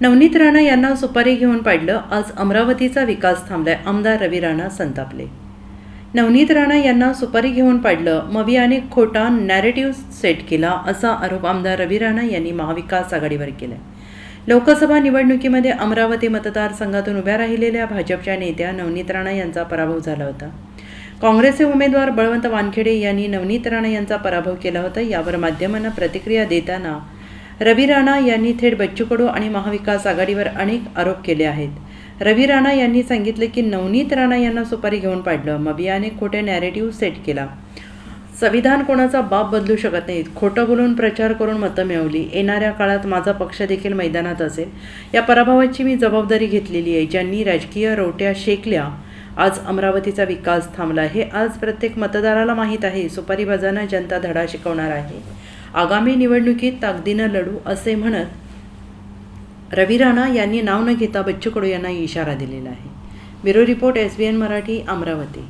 नवनीत राणा यांना सुपारी घेऊन पाडलं आज अमरावतीचा विकास थांबलाय आमदार रवी राणा संतापले. नवनीत राणा यांना सुपारी घेऊन पाडलं मवियाने खोटा नॅरेटिव्ह सेट केला असा आरोप आमदार रवी राणा यांनी महाविकास आघाडीवर केलाय. लोकसभा निवडणुकीमध्ये अमरावती मतदारसंघातून उभ्या राहिलेल्या भाजपच्या नेत्या नवनीत राणा यांचा पराभव झाला होता. काँग्रेसचे उमेदवार बळवंत वानखेडे यांनी नवनीत राणा यांचा पराभव केला होता यावर माध्यमांना प्रतिक्रिया देताना रवी राणा यांनी थेट बच्चू कडू आणि महाविकास आघाडीवर अनेक आरोप केले आहेत. रवी राणा यांनी सांगितले की नवनीत राणा यांना सुपारी घेऊन पाडलं. मबियाने खोटे नॅरेटिव्ह सेट केला. संविधान कोणाचा बाप बदलू शकत नाहीत. खोटं बोलून प्रचार करून मतं मिळवली. येणाऱ्या काळात माझा पक्ष देखील मैदानात असेल. या पराभवाची मी जबाबदारी घेतलेली आहे. ज्यांनी राजकीय रोट्या शेकल्या आज अमरावतीचा विकास थांबला. हे आज प्रत्येक मतदाराला माहीत आहे. सुपारी सुपारीबाजांना जनता धडा शिकवणार आहे. आगामी निवडणुकीत ताकदीनं लढू असे म्हणत रवी राणा यांनी नाव न घेता बच्चू कडू यांना इशारा दिलेला आहे. Bureau report S B N Marathi Amravati.